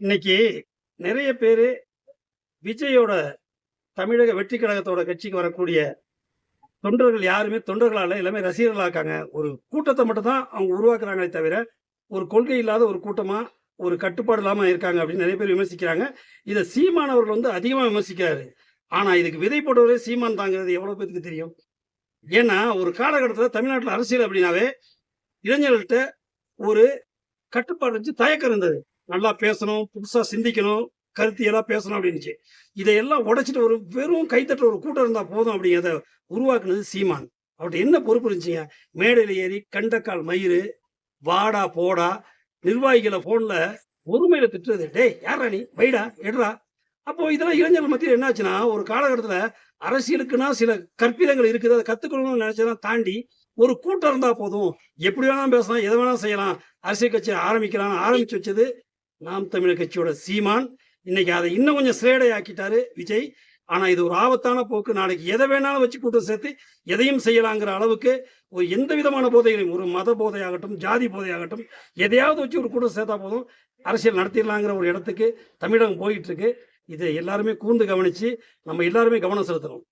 இன்னைக்கு நிறைய பேர் விஜயோட தமிழக வெற்றி கழகத்தோட கட்சிக்கு வரக்கூடிய தொண்டர்கள் யாருமே தொண்டர்களால் எல்லாமே ரசிகர்களாக இருக்காங்க. ஒரு கூட்டத்தை மட்டும் தான் அவங்க உருவாக்குறாங்களே தவிர ஒரு கொள்கை இல்லாத ஒரு கூட்டமாக ஒரு கட்டுப்பாடு இல்லாமல் இருக்காங்க அப்படின்னு நிறைய பேர் விமர்சிக்கிறாங்க. இதை சீமானவர்கள் வந்து அதிகமாக விமர்சிக்கிறாரு. ஆனால் இதுக்கு விதை போட்டவரே சீமான் தாங்கிறது எவ்வளோ பேருக்கு தெரியும்? ஏன்னா ஒரு காலகட்டத்தில் தமிழ்நாட்டில் அரசியல் அப்படின்னாவே இளைஞர்கள்ட்ட ஒரு கட்டுப்பாடு வச்சு தயக்கம் இருந்தது. நல்லா பேசணும் புதுசாக சிந்திக்கணும் கருத்தியெல்லாம் பேசணும் அப்படின்னுச்சு. இதையெல்லாம் உடைச்சிட்டு ஒரு வெறும் கைத்தட்ட ஒரு கூட்டம் இருந்தால் போதும் அப்படிங்கிறத உருவாக்குனது சீமான். அவர்கிட்ட என்ன பொறுப்பு இருந்துச்சுங்க? மேடையில் ஏறி கண்டக்கால் மயிறு வாடா போடா நிர்வாகிகளை ஃபோனில் ஒருமையில் திட்டுறது. டேய் யாரா நீ? வைடா எடுறா. அப்போ இதெல்லாம் இளைஞர்கள் மத்தியில் என்னாச்சுன்னா ஒரு காலகட்டத்தில் அரசியலுக்குன்னா சில கற்பிதங்கள் இருக்குது. அதை கற்றுக்கணும்னு நினைச்சதான் தாண்டி ஒரு கூட்டம் இருந்தால் போதும். எப்படி வேணாலும் பேசலாம் எதை வேணாலும் செய்யலாம். அரசியல் கட்சி ஆரம்பிக்கலாம் ஆரம்பிச்சு வச்சது நாம் தமிழர் கட்சியோட சீமான். இன்னைக்கு அதை இன்னும் கொஞ்சம் சிரேடை ஆக்கிட்டாரு விஜய். ஆனா இது ஒரு ஆபத்தான போக்கு. நாளைக்கு எதை வேணாலும் வச்சு கூட்டம் சேர்த்து எதையும் செய்யலாங்கிற அளவுக்கு ஒரு எந்த விதமான போதைகளையும் ஒரு மத போதையாகட்டும் ஜாதி போதையாகட்டும் எதையாவது வச்சு ஒரு கூட்டம் சேர்த்தா போதும். அரசியல் நடத்திடலாங்கிற ஒரு இடத்துக்கு தமிழகம் போயிட்டு இருக்கு. இதை எல்லாருமே கூர்ந்து கவனிச்சு நம்ம எல்லாருமே கவனம் செலுத்தணும்.